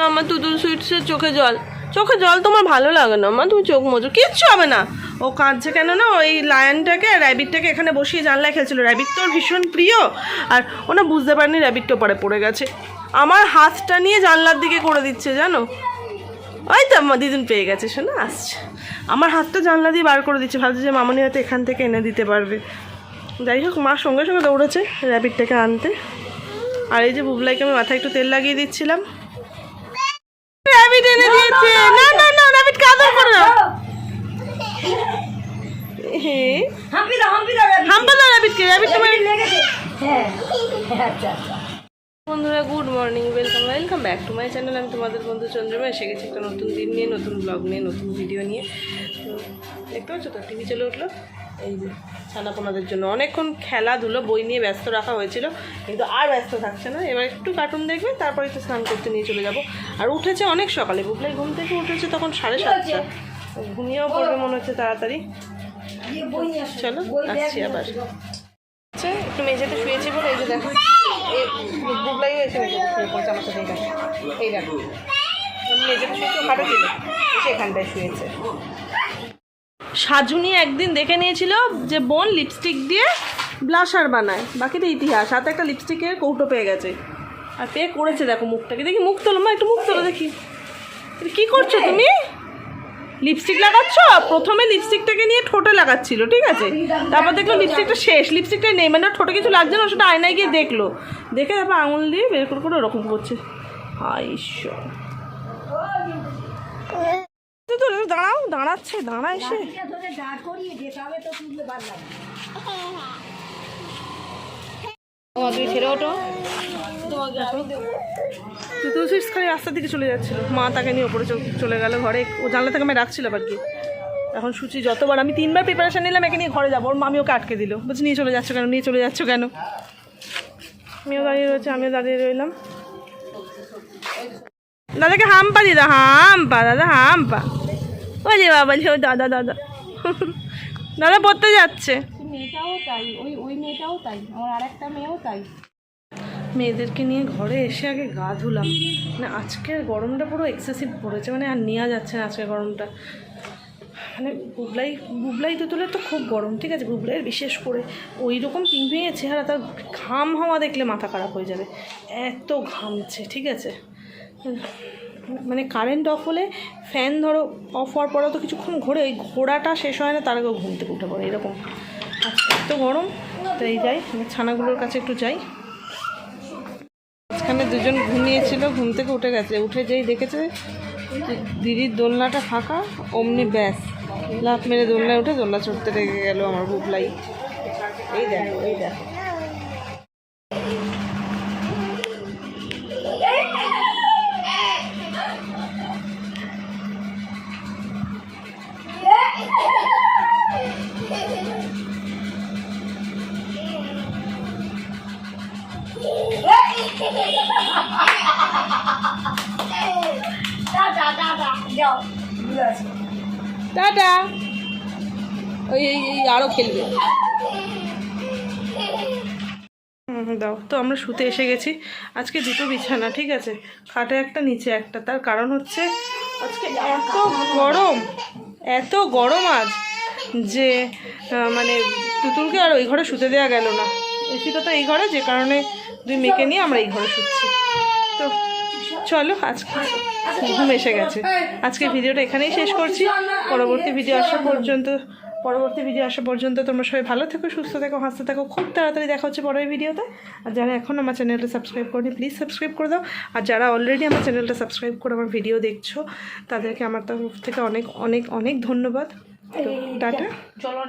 আমার তুতুল সুইটসের চোখে জল। চোখে জল তোমার ভালো লাগে না, মা, তুমি চোখ মজো। কিচ্ছু হবে না। ও কাঁদছে কেন না? ওই লায়নটাকে র্যাবিটটাকে এখানে বসিয়ে জানলায় খেলছিল। র্যাবিট তো ভীষণ প্রিয়। আর ওনা বুঝতে পারেনি র্যাবিটটা পরে পড়ে গেছে। আমার হাতটা নিয়ে জানলার দিকে করে দিচ্ছে, জানো? ওই তো আমার দিদিন পেয়ে গেছে, শোনা, আসছে। আমার হাতটা জানলা দিয়ে বার করে দিচ্ছে। ভাবছে যে মামনি হয়তো এখান থেকে এনে দিতে পারবে। যাই হোক, মা সঙ্গে সঙ্গে দৌড়েছে র্যাবিটটাকে আনতে। আর এই যে বুবলাইকে আমি মাথায় একটু তেল লাগিয়ে দিচ্ছিলাম। না না না র্যাবিট কাদর করে না। হাম্পি দাও হাম্পি দাও রাবি। দাও র্যাবিটকে র্যাবিট তোমার লেগেছে। হ্যাঁ আচ্ছা আচ্ছা। বন্ধুরা good morning welcome welcome back to my channel আমি তোমাদের বন্ধু চন্দ্রমা এসে গেছি একটা নতুন দিন নিয়ে নতুন ব্লগ নিয়ে নতুন ভিডিও নিয়ে। তো দেখতে পাচ্ছ তো টিভি চলে উঠল। এই যে ছানাপোনাদের জন্য। অনেকক্ষণ খেলাধুলো বই নিয়ে ব্যস্ত রাখা হয়েছিল কিন্তু আর ব্যস্ত থাকছে না। এবার একটু কার্টুন দেখবে তারপরে একটু স্নান করতে নিয়ে চলে যাব। আর উঠেছে অনেক সকালে। বুবলাই ঘুম থেকে উঠেছে তখন সাড়ে সাতটা। ঘুমিয়েও পড়বে মনে হচ্ছে তাড়াতাড়ি। চলো আসছি আবার। আচ্ছা একটু মেঝেতে শুয়েছি বলে এই যে দেখো শুয়ে পড়ছে আমার সাথে এই দেখো। মেঝেতে শুয়েছি খাটে ছিল সেখানটায় শুয়েছে। সাজুনি একদিন দেখে নিয়েছিল যে বোন লিপস্টিক দিয়ে ব্লাশার বানায়। বাকিটা ইতিহাস। হাতে একটা লিপস্টিকের কৌটো পেয়ে গেছে। আর পেয়ে করেছে দেখো মুখটাকে। দেখি মুখ তোলো। মা একটু মুখ তোলো দেখি। কি করছ তুমি? লিপস্টিক লাগাচ্ছ? প্রথমে লিপস্টিকটাকে নিয়ে ঠোঁটে লাগাচ্ছিল ঠিক আছে? তারপর দেখল লিপস্টিকটা শেষ। লিপস্টিকটা নেই। মানে ঠোঁটে কিছু লাগছে না সেটা আয়নায় গিয়ে দেখল। দেখে তারপর আঙুল দিয়ে বের করে করে ওরকম করছে। ঈশ্বর তো তো দাঁড়াও দাঁড়াচ্ছে দাঁড়া এসে। লাঠিটা ধরে দাঁড় করিয়ে যেতে হবে তো তুললে বার তুমি ছেড়ে ওঠো। তুই সুইটস খালি রাস্তার দিকে চলে যাচ্ছিল। মা তাকে নিয়ে ওপরে চল- চলে গেল ঘরে। ও জানলা থেকে আমি রাখছিল আবার কি এখন সুচি যতবার আমি তিনবার প্রিপারেশন নিলাম একে নিয়ে ঘরে যাব। ওর মামি ওকে আটকে দিল। বলছি নিয়ে চলে যাচ্ছ কেন? নিয়ে চলে যাচ্ছ কেন? আমিও দাঁড়িয়ে রয়েছে আমিও দাঁড়িয়ে রইলাম। দাদাকে হাম পা দিদা হাম পা দাদা হাম বলি বাবা ও দাদা দাদা। দাদা পড়তে যাচ্ছে। মেয়েটাও তাই ওই ওই মেয়েটাও তাই আমার আর একটা মেয়েও তাই। মেয়েদেরকে নিয়ে ঘরে এসে আগে গা ধুলাম। মানে আজকের গরমটা পুরো এক্সেসিভ পড়েছে মানে আর নেওয়া যাচ্ছে না আজকের গরমটা। মানে বুবলাই বুবলাই তুতুলের তো খুব গরম ঠিক আছে? বুবলাইয়ের বিশেষ করে ওই রকম পিঁপিয়ে চেহারা তার ঘাম হাওয়া দেখলে মাথা খারাপ হয়ে যাবে। এত ঘামছে ঠিক আছে? মানে কারেন্ট অফ হলে ফ্যান ধরো অফ হওয়ার পরেও তো কিছুক্ষণ ঘোরে, ওই ঘোড়াটা শেষ হয় না, তার আগেও ঘুম থেকে উঠে পড়ে, এরকম। আজকে এত গরম তাই যাই, আমি ছানাগুলোর কাছে একটু যাই। মাঝখানে দুজন ঘুমিয়েছিল, ঘুম থেকে উঠে গেছে, উঠে যেই দেখেছে দিদির দোলনাটা ফাঁকা, অমনি ব্যাস, লাফ মেরে দোলনায় উঠে দোলনা চড়তে রেগে গেল আমার বুবলাই। এই দেখো এই দেখো। টাটা ওই এই এই আরও খেলবে। হুম, দাও। তো আমরা শুতে এসে গেছি। আজকে দুটো বিছানা ঠিক আছে? খাটে একটা নিচে একটা। তার কারণ হচ্ছে আজকে এত গরম এত গরম আজ যে মানে তুতুলকে আর ওই ঘরে শুতে দেওয়া গেল না। এসিটা তো এই ঘরে যে কারণে দুই মেয়েকে নিয়ে আমরা এই ঘরে শুচ্ছি। তো চলো আজকে ঘুম এসে গেছে। আজকে ভিডিওটা এখানেই শেষ করছি। পরবর্তী ভিডিও আসা পর্যন্ত পরবর্তী ভিডিও আসা পর্যন্ত তোমরা সবাই ভালো থেকো সুস্থ থেকো হাসতে থাকো। খুব তাড়াতাড়ি দেখা হচ্ছে পরের ভিডিওতে। আর যারা এখন আমার চ্যানেলটা সাবস্ক্রাইব করেনি প্লিজ সাবস্ক্রাইব করে দাও। আর যারা অলরেডি আমার চ্যানেলটা সাবস্ক্রাইব করে আমার ভিডিও দেখছ তাদেরকে আমার তরফ থেকে অনেক অনেক অনেক ধন্যবাদ। তো টাটা। চলো